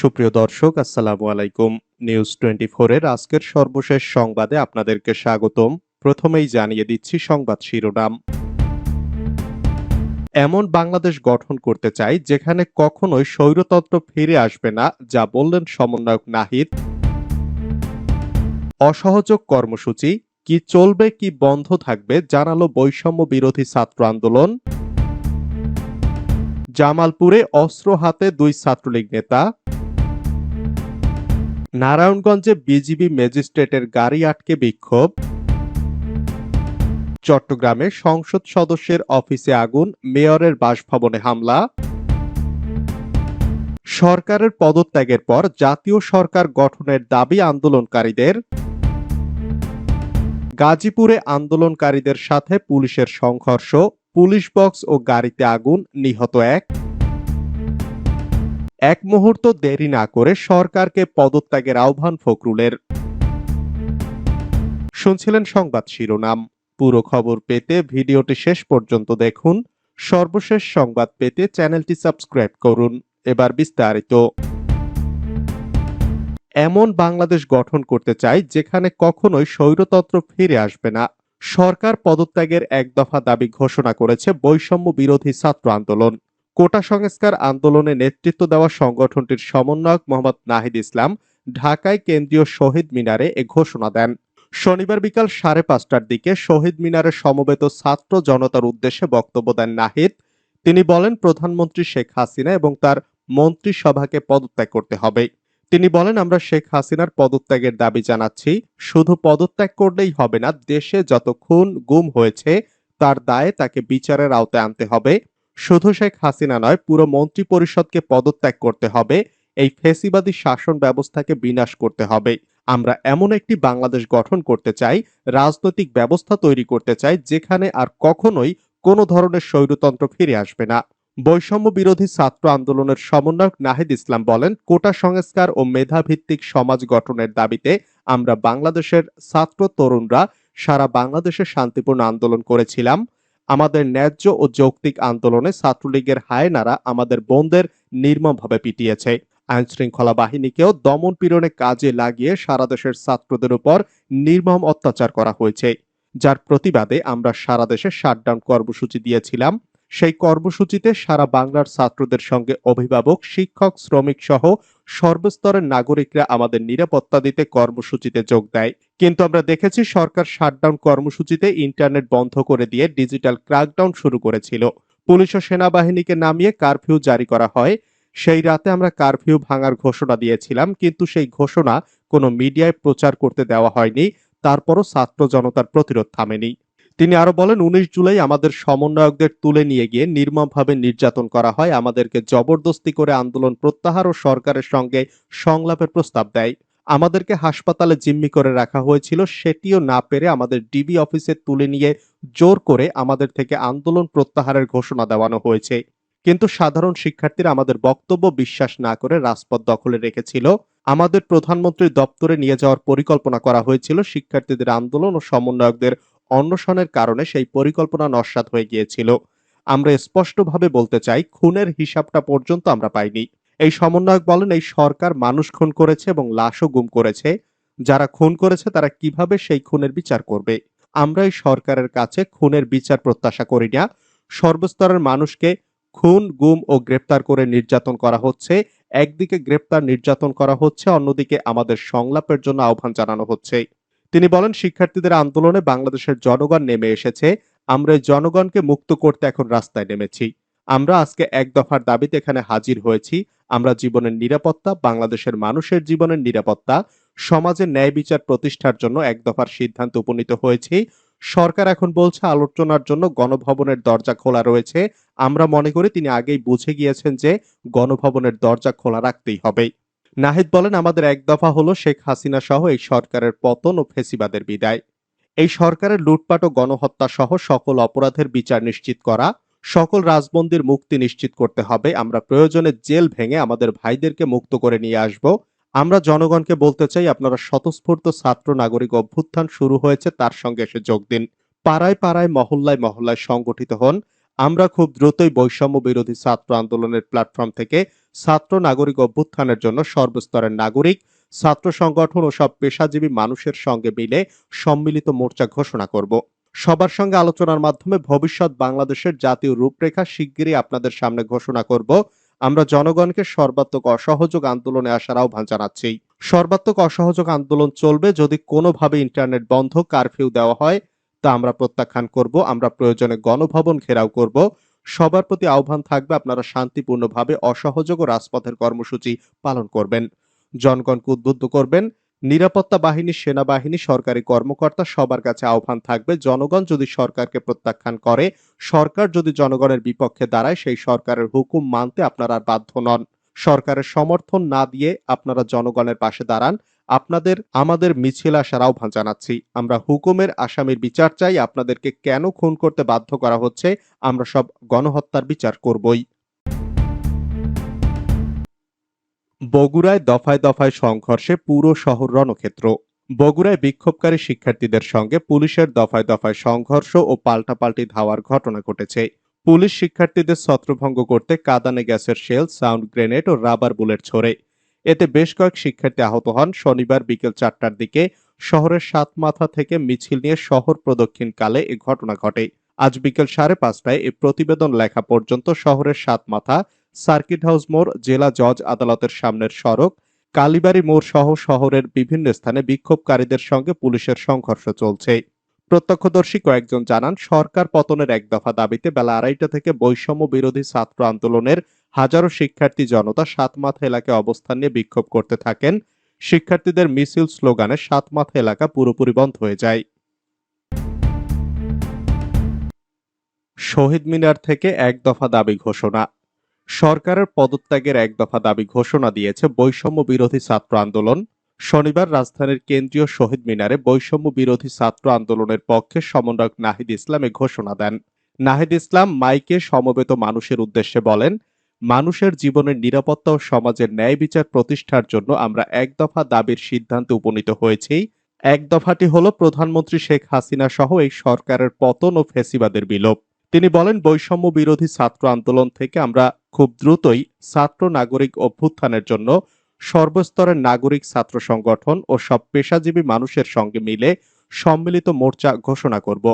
সুপ্রিয় দর্শক, আসসালামু আলাইকুম। নিউজ টোয়েন্টি এর আজকের সর্বশেষ সংবাদে আপনাদেরকে স্বাগতম। প্রথমেই জানিয়ে দিচ্ছি সংবাদ শিরোনাম। এমন বাংলাদেশ গঠন করতে চাই, যেখানে কখনোই স্বৈরতন্ত্র ফিরে আসবে না, যা বললেন সমন্বয়ক নাহিদ। অসহযোগ কর্মসূচি, কি চলবে, কি বন্ধ থাকবে, জানালো বৈষম্য বিরোধী ছাত্র আন্দোলন। জামালপুরে অস্ত্র হাতে দুই ছাত্রলীগ নেতা। নারায়ণগঞ্জে বিজিবি ম্যাজিস্ট্রেটের গাড়ি আটকে বিক্ষোভ। চট্টগ্রামে সংসদ সদস্যের অফিসে আগুন, মেয়রের বাসভবনে হামলা। সরকারের পদত্যাগের পর জাতীয় সরকার গঠনের দাবি আন্দোলনকারীদের। গাজীপুরে আন্দোলনকারীদের সাথে পুলিশের সংঘর্ষ, পুলিশ বক্স ও গাড়িতে আগুন, নিহত এক। এক মুহূর্ত দেরি না করে সরকারকে পদত্যাগের আহ্বান ফখরুলের। শুনছিলেন সংবাদ শিরোনাম। পুরো খবর পেতে ভিডিওটি শেষ পর্যন্ত দেখুন। সর্বশেষ সংবাদ পেতে চ্যানেলটি সাবস্ক্রাইব করুন। এবার বিস্তারিত। এমন বাংলাদেশ গঠন করতে চাই, যেখানে কখনোই স্বৈরতন্ত্র ফিরে আসবে না। সরকার পদত্যাগের এক দফা দাবি ঘোষণা করেছে বৈষম্য বিরোধী ছাত্র আন্দোলন। কোটা সংস্কার আন্দোলনে নেতৃত্ব দেওয়া সংগঠনটির সমন্বয়ক মোহাম্মদ নাহিদ ইসলাম ঢাকায় কেন্দ্রীয় শহীদ মিনারে এ ঘোষণা দেন। শনিবার বিকাল সাড়ে পাঁচটার দিকে শহীদ মিনারে সমবেত ছাত্র জনতার উদ্দেশ্যে বক্তব্য দেন নাহিদ। তিনি বলেন, প্রধানমন্ত্রী শেখ হাসিনা এবং তার মন্ত্রিসভাকে পদত্যাগ করতে হবে। তিনি বলেন, আমরা শেখ হাসিনার পদত্যাগের দাবি জানাচ্ছি। শুধু পদত্যাগ করলেই হবে না, দেশে যত খুন গুম হয়েছে, তার দায়ে তাকে বিচারের আওতায় আনতে হবে। শুধু শেখ হাসিনা নয়, পুরো মন্ত্রী পরিষদকে পদত্যাগ করতে হবে, এই ফেসিবাদী শাসন ব্যবস্থাকে বিনাশ করতে হবে। আমরা এমন একটি বাংলাদেশ গঠন করতে চাই, রাজনৈতিক ব্যবস্থা তৈরি করতে চাই, যেখানে আর কখনোই কোনো ধরনের স্বৈরতন্ত্র ফিরে আসবে না। বৈষম্য বিরোধী ছাত্র আন্দোলনের সমন্বয়ক নাহিদ ইসলাম বলেন, কোটা সংস্কার ও মেধাভিত্তিক সমাজ গঠনের দাবিতে আমরা বাংলাদেশের ছাত্র তরুণরা সারা বাংলাদেশে শান্তিপূর্ণ আন্দোলন করেছিলাম। আমাদের ন্যায্য ও যৌক্তিক আন্দোলনে ছাত্রলীগের হায়নারা আমাদের বোনদের নির্মমভাবে পিটিয়েছে। আইন শৃঙ্খলা বাহিনীকেও দমন পীড়নে কাজে লাগিয়ে সারা দেশের ছাত্রদের উপর নির্মম অত্যাচার করা হয়েছে। যার প্রতিবাদে আমরা সারা দেশে শাটডাউন কর্মসূচি দিয়েছিলাম। সেই কর্মসূচিতে সারা বাংলার ছাত্রদের সঙ্গে অভিভাবক, শিক্ষক শ্রমিক সহ সর্বস্তরের নাগরিকরা আমাদের নিরাপত্তা দিতে কর্মসূচিতে যোগ দেয়। কিন্তু আমরা দেখেছি সরকার শাটডাউন কর্মসূচিতে ইন্টারনেট বন্ধ করে দিয়ে ডিজিটাল ক্র্যাকডাউন শুরু করেছিল। পুলিশ ও সেনাবাহিনীকে নামিয়ে কারফিউ জারি করা হয়। সেই রাতে আমরা কারফিউ ভাঙার ঘোষণা দিয়েছিলাম, কিন্তু সেই ঘোষণা কোনো মিডিয়ায় প্রচার করতে দেওয়া হয়নি। তারপরও ছাত্র জনতার প্রতিরোধ থামেনি। তিনি আরও বলেন, উনিশ জুলাই আমাদের সমন্বয়কদের তুলে নিয়ে গিয়ে নির্মমভাবে নির্যাতন করা হয়, আমাদেরকে জবরদস্তি করে আন্দোলন প্রত্যাহার ও সরকারের সঙ্গে সংলাপের প্রস্তাব দেয়। আমাদেরকে হাসপাতালে জিম্মি করে রাখা হয়েছিল, সেটিও না পেরে আমাদের ডিবি অফিসে তুলে নিয়ে জোর করে আমাদের থেকে আন্দোলন প্রত্যাহারের ঘোষণা দেওয়ানো হয়েছে। কিন্তু সাধারণ শিক্ষার্থীরা আমাদের বক্তব্য বিশ্বাস না করে রাজপথ দখলে রেখেছিল। আমাদের প্রধানমন্ত্রীর দপ্তরে নিয়ে যাওয়ার পরিকল্পনা করা হয়েছিল, শিক্ষার্থীদের আন্দোলন ও সমন্বয়কদের অন্বেষণের কারণে সেই পরিকল্পনা নস্বাত হয়ে গিয়েছিল। আমরা স্পষ্টভাবে বলতে চাই, খুনের হিসাবটা পর্যন্ত আমরা পাইনি। এই সমন্বয়ক বলেন, এই সরকার মানুষ খুন করেছে এবং লাশও গুম করেছে। যারা খুন করেছে, তারা কীভাবে সেই খুনের বিচার করবে? আমরা এই সরকারের কাছে খুনের বিচার প্রত্যাশা করি না। সর্বস্তরের মানুষকে খুন, গুম ও গ্রেপ্তার করে নির্যাতন করা হচ্ছে। একদিকে গ্রেপ্তার নির্যাতন করা হচ্ছে, অন্যদিকে আমাদের সংলাপের জন্য আহ্বান জানানো হচ্ছে। তিনি বলেন, শিক্ষার্থীদের আন্দোলনে বাংলাদেশের জনগণ নেমে এসেছে। আমরা জনগণকে মুক্ত করতে এখন রাস্তায় নেমেছি। আমরা আজকে এক দফার দাবিতে এখানে হাজির হয়েছি। আমরা জীবনের নিরাপত্তা, বাংলাদেশের মানুষের জীবনের নিরাপত্তা, সমাজের ন্যায় বিচার প্রতিষ্ঠার জন্য এক দফার সিদ্ধান্ত উপনীত হয়েছি। সরকার এখন বলছে, আলোচনার জন্য গণভবনের দরজা খোলা রয়েছে। আমরা মনে করি, তিনি আগেই বুঝে গিয়েছেন যে গণভবনের দরজা খোলা রাখতেই হবে। নাহিদ বলেন, আমাদের এক দফা হলো শেখ হাসিনা সহ এই সরকারের পতন ও ফেসিবাদের বিদায়। এই সরকারের লুটপাট ও গণহত্যা সহ সকল অপরাধের বিচার নিশ্চিত করা, সকল রাজবন্দির মুক্তি নিশ্চিত করতে হবে। আমরা প্রয়োজনে জেল ভেঙে আমাদের ভাইদেরকে মুক্ত করে নিয়ে আসব। আমরা জনগণকে বলতে চাই, আপনারা স্বতঃস্ফূর্ত ছাত্র নাগরিক অভ্যুত্থান শুরু হয়েছে, তার সঙ্গে এসে যোগ দিন। পাড়ায় পাড়ায়, মহল্লায় মহল্লায় সংগঠিত হন। আমরা খুব দ্রুতই বৈষম্য বিরোধী ছাত্র আন্দোলনের প্ল্যাটফর্ম থেকে ছাত্র নাগরিক অভ্যুত্থানের জন্য সর্বস্তরের নাগরিক, ছাত্র সংগঠন ও সব পেশাজীবী মানুষের সঙ্গে মিলে সম্মিলিত মোর্চা ঘোষণা করব। সবার সঙ্গে আলোচনার মাধ্যমে ভবিষ্যৎ বাংলাদেশের জাতীয় রূপরেখা শিগগিরই আপনাদের সামনে ঘোষণা করব। আমরা জনগণকে সর্বাত্মক অসহযোগ আন্দোলনে আসার আহ্বান জানাচ্ছি। সর্বাত্মক অসহযোগ আন্দোলন চলবে যদি কোনোভাবে ইন্টারনেট বন্ধ কারফিউ দেওয়া হয়, তা আমরা প্রত্যাখ্যান করব। আমরা প্রয়োজনে গণভবন ঘেরাও করব। সবার প্রতি আহ্বান থাকবে আপনারা শান্তিপূর্ণভাবে অসহযোগ ও রাজপথের কর্মসূচি পালন করবেন। জনগণকে উদ্বুদ্ধ করবেন। নিরাপত্তা বাহিনী, সেনাবাহিনী, সরকারি কর্মকর্তা সবার কাছে আহ্বান থাকবে, জনগণ যদি সরকারকে প্রত্যাখ্যান করে, সরকার যদি জনগণের বিপক্ষে দাঁড়ায়, সেই সরকারের হুকুম মানতে আপনারা বাধ্য নন। সরকারের সমর্থন না দিয়ে আপনারা জনগণের পাশে দাঁড়ান। আপনাদের, আমাদের মিছিল আসার আহ্বান জানাচ্ছি। আমরা হুকুমের আসামির বিচার চাই। আপনাদেরকে কেন খুন করতে বাধ্য করা হচ্ছে? আমরা সব গণহত্যার বিচার করবই। বগুড়ায় দফায় দফায় সংঘর্ষে পুরো শহর রণক্ষেত্র। বগুড়ায় বিক্ষোভকারী শিক্ষার্থীদের সঙ্গে পুলিশের দফায় দফায় সংঘর্ষ ও পাল্টাপাল্টি ধাওয়ার ঘটনা ঘটেছে। পুলিশ শিক্ষার্থীদের ছত্রভঙ্গ করতে কাদানে গ্যাসের শেল, সাউন্ড গ্রেনেড ও রাবার বুলেট ছোড়ে। এতে বেশ কয়েক শিক্ষার্থী আহত হন। শনিবার বিকেল চারটার দিকে শহরের সাত মাথা থেকে মিছিল নিয়ে শহর প্রদক্ষিণকালে এ ঘটনা ঘটে। আজ বিকেল সাড়ে পাঁচটায় এ প্রতিবেদন লেখা পর্যন্ত শহরের সাত মাথা সার্কিট হাউস মোড়, জেলা জজ আদালতের সামনের সড়ক, কালীবাড়ি মোড় সহ শহরের বিভিন্ন স্থানে বিক্ষোভকারীদের সঙ্গে পুলিশের সংঘর্ষ চলছে। প্রত্যক্ষদর্শী কয়েকজন জানান, সরকার পতনের এক দফা দাবিতে বেলা আড়াইটা থেকে বৈষম্য বিরোধী ছাত্র আন্দোলনের হাজারো শিক্ষার্থী জনতা সাতমাথা এলাকায় অবস্থান নিয়ে বিক্ষোভ করতে থাকেন। শিক্ষার্থীদের মিছিল স্লোগানে সাতমাথা এলাকা পুরোপুরি বন্ধ হয়ে যায়। শহীদ মিনার থেকে এক দফা দাবি ঘোষণা। সরকারের পদত্যাগের এক দফা দাবি ঘোষণা দিয়েছে বৈষম্য বিরোধী ছাত্র আন্দোলন। শনিবার রাজধানীর কেন্দ্রীয় শহীদ মিনারে বৈষম্য বিরোধী ছাত্র আন্দোলনের পক্ষে সমন্বয়ক নাহিদ ইসলাম এ ঘোষণা দেন। নাহিদ ইসলাম মাইকে সমবেত মানুষের উদ্দেশ্যে বলেন, মানুষের জীবনের নিরাপত্তা ও সমাজের ন্যায় বিচার প্রতিষ্ঠার জন্য আমরা এক দফা দাবির সিদ্ধান্তে উপনীত হয়েছি। এক দফাটি হল প্রধানমন্ত্রী শেখ হাসিনা সহ এই সরকারের পতন ও ফেসিবাদের বিলোপ। তিনি বলেন, বৈষম্য বিরোধী ছাত্র আন্দোলন থেকে আমরা খুব দ্রুতই ছাত্র নাগরিক অভ্যুত্থানের জন্য সর্বস্তরের নাগরিক ছাত্র সংগঠন ও সব পেশাজীবী মানুষের সঙ্গে মিলে সম্মিলিত মোর্চা ঘোষণা করব।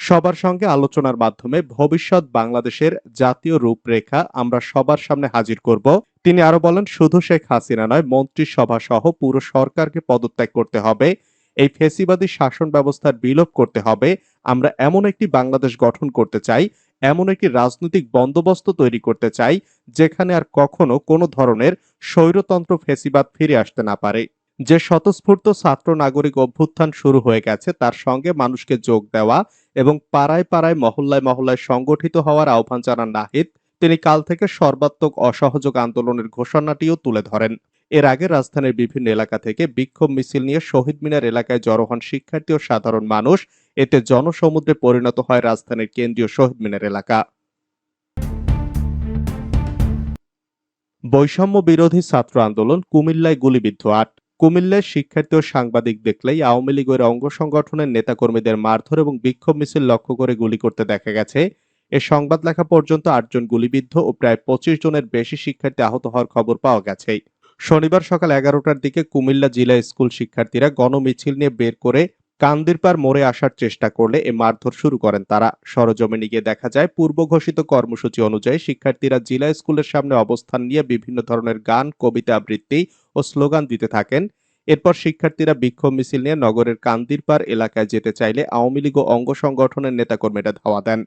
সবার সঙ্গে আলোচনার মাধ্যমে ভবিষ্যৎ বাংলাদেশের জাতীয় রূপরেখা আমরা সবার সামনে হাজির করব। তিনি আরও বলেন, শুধু শেখ হাসিনা নয়, মন্ত্রিসভা সহ পুরো সরকারকে পদত্যাগ করতে হবে। এই ফেসিবাদী শাসন ব্যবস্থার বিলোপ করতে হবে। আমরা এমন একটি বাংলাদেশ গঠন করতে চাই এমন একটি রাজনৈতিক বন্দোবস্ত তৈরি করতে চাই, যেখানে আর কখনো কোনো ধরনের স্বৈরতন্ত্র ফেসিবাদ ফিরে আসতে না পারে। যে স্বতঃস্ফূর্ত ছাত্র নাগরিক অভ্যুত্থান শুরু হয়ে গেছে, তার সঙ্গে মানুষকে যোগ দেওয়া এবং পাড়ায় পাড়ায়, মহল্লায় মহল্লায় সংগঠিত হওয়ার আহ্বান জানান নাহিদ। তিনি কাল থেকে সর্বাত্মক অসহযোগ আন্দোলনের ঘোষণাটিও তুলে ধরেন। এর আগে রাজধানীর বিভিন্ন এলাকা থেকে বিক্ষোভ মিছিল নিয়ে শহীদ মিনার এলাকায় জড়ো হন শিক্ষার্থী ও সাধারণ মানুষ। এতে জনসমুদ্রে পরিণত হয় রাজধানীর কেন্দ্রীয় শহীদ মিনার এলাকা। বৈষম্য বিরোধী ছাত্র আন্দোলন কুমিল্লায় গুলিবিদ্ধ আট। কুমিল্লায় শিক্ষার্থী ও সাংবাদিক দেখলেই আওয়ামী লীগের অঙ্গ সংগঠনের নেতাকর্মীদের মারধর এবং বিক্ষোভ মিছিল লক্ষ্য করে গুলি করতে দেখা গেছে। এ সংবাদ লেখা পর্যন্ত আটজন গুলিবিদ্ধ ও প্রায় পঁচিশ জনের বেশি শিক্ষার্থী আহত হওয়ার খবর পাওয়া গেছে। শনিবার সকাল এগারোটার দিকে কুমিল্লা জেলা স্কুল শিক্ষার্থীরা গণমিছিল নিয়ে বের করে কান্দিরপার মোড়ে আসার চেষ্টা করলে এ মারধর শুরু করেন তারা। সরজমিনে গিয়ে দেখা যায়, পূর্ব ঘোষিত কর্মসূচি অনুযায়ী শিক্ষার্থীরা জেলা স্কুলের সামনে অবস্থান নিয়ে বিভিন্ন ধরনের গান, কবিতা আবৃত্তি ও স্লোগান দিতে থাকেন। এরপর শিক্ষার্থীরা বিক্ষোভ মিছিল নিয়ে নগরের কান্দিরপার এলাকায় যেতে চাইলে আওয়ামী লীগ ও অঙ্গ সংগঠনের নেতাকর্মীরা ধাওয়া দেন।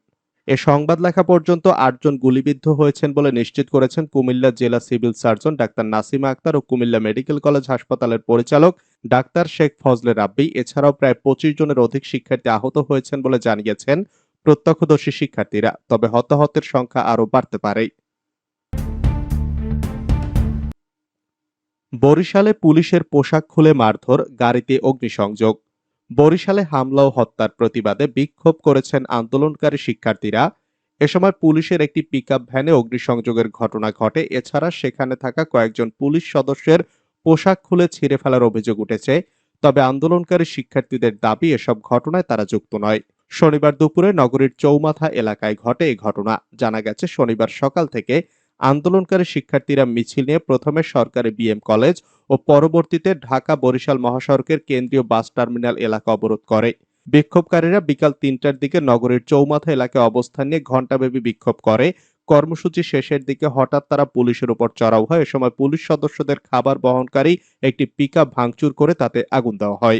এ সংবাদ লেখা পর্যন্ত আটজন গুলিবিদ্ধ হয়েছেন বলে নিশ্চিত করেছেন কুমিল্লা জেলা civil surgeon doctor Nasima Akter ও কুমিল্লা মেডিকেল কলেজ হাসপাতালের পরিচালক ডাক্তার শেখ ফজলে রাব্বি, এছাড়াও প্রায় পঁচিশ জনের অধিক শিক্ষার্থী আহত হয়েছেন বলে জানিয়েছেন প্রত্যক্ষদর্শী শিক্ষার্থীরা। তবে হতাহতের সংখ্যা আরও বাড়তে পারে। বরিশালে পুলিশের পোশাক খুলে মারধর, গাড়িতে অগ্নিসংযোগ। বরিশালে হামলা ও হত্যার প্রতিবাদে বিক্ষোভ করেছেন আন্দোলনকারী শিক্ষার্থীরা। এ সময় পুলিশের একটি পিকআপ ভ্যানে অগ্নিসংযোগের ঘটনা ঘটে। এছাড়া সেখানে থাকা কয়েকজন পুলিশ সদস্যের পোশাক খুলে ছিঁড়ে ফেলার অভিযোগ উঠেছে, তবে আন্দোলনকারী শিক্ষার্থীদের দাবি এসব ঘটনায় তারা যুক্ত নয়। শনিবার দুপুরে নগরীর চৌমাথা এলাকায় ঘটে এই ঘটনা। জানা গেছে, শনিবার সকাল থেকে আন্দোলনকারী শিক্ষার্থীরা মিছিল নিয়ে প্রথমে সরকারি বিএম কলেজ ও পরবর্তীতে ঢাকা বরিশাল মহাসড়কের কেন্দ্রীয় বাস টার্মিনাল এলাকা অবরোধ করে। বিক্ষোভকারীরা বিকাল তিনটার দিকে নগরীর চৌমাথা এলাকায় অবস্থান নিয়ে ঘণ্টাব্যাপী বিক্ষোভ করে। কর্মসূচি শেষের দিকে হঠাৎ তারা পুলিশের উপর চড়াও হয়। এ সময় পুলিশ সদস্যদের খাবার বহনকারী একটি পিকআপ ভাঙচুর করে তাতে আগুন দেওয়া হয়।